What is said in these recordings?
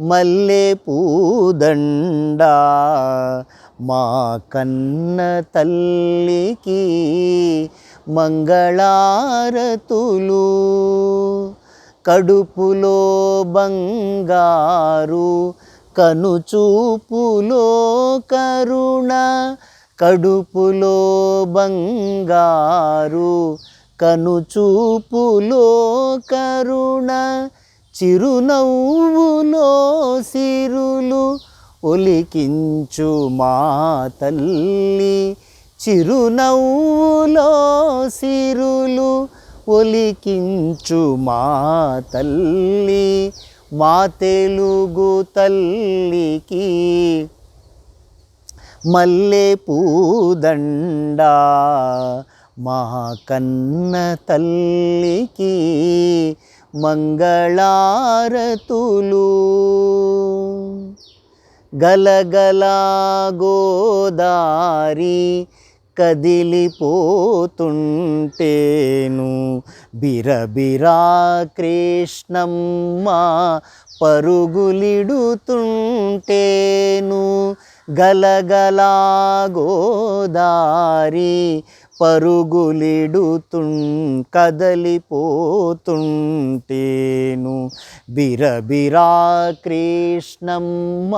మల్లె పూదండ మా కన్న తల్లికి మంగళారతులు. కడుపులో బంగారు కనుచూపులో కరుణ. కడుపులో బంగారు కనుచూపులో కరుణ. చిరునవ్వులో సిరులు ఒలికించు మా తల్లి. చిరునవ్వులో సిరులు ఒలికించు మా తల్లి. మా తెలుగు తల్లికి మల్లె పూదండ. మా కన్న తల్లికి మంగళారతులు. గలగలా గోదారి కదిలిపోతుంటేను. బిరబిరా కృష్ణమ్మ పరుగులిడుతుంటేను. గలగలా గోదారి పరుగులిడుతుం కదలిపోతుంటేను. బిరబిరా కృష్ణమ్మ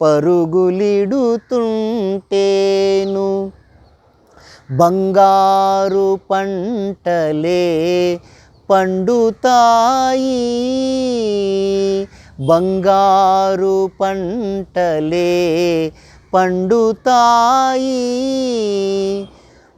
పరుగులిడుతుంటేను. బంగారు పంటలే పండుతాయి. బంగారు పంటలే పండుతాయి.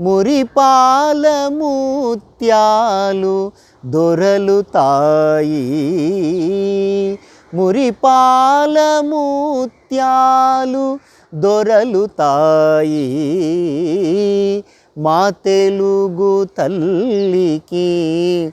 మురిపాల ముత్యాలు దొరలుతాయి. మురిపాల ముత్యాలు దొరలుతాయి. మా తెలుగు తల్లికి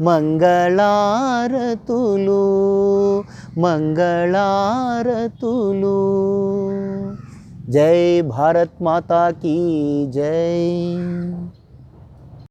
మంగళారతులు మంగళారతులు జై భారత్ మాతా కీ జై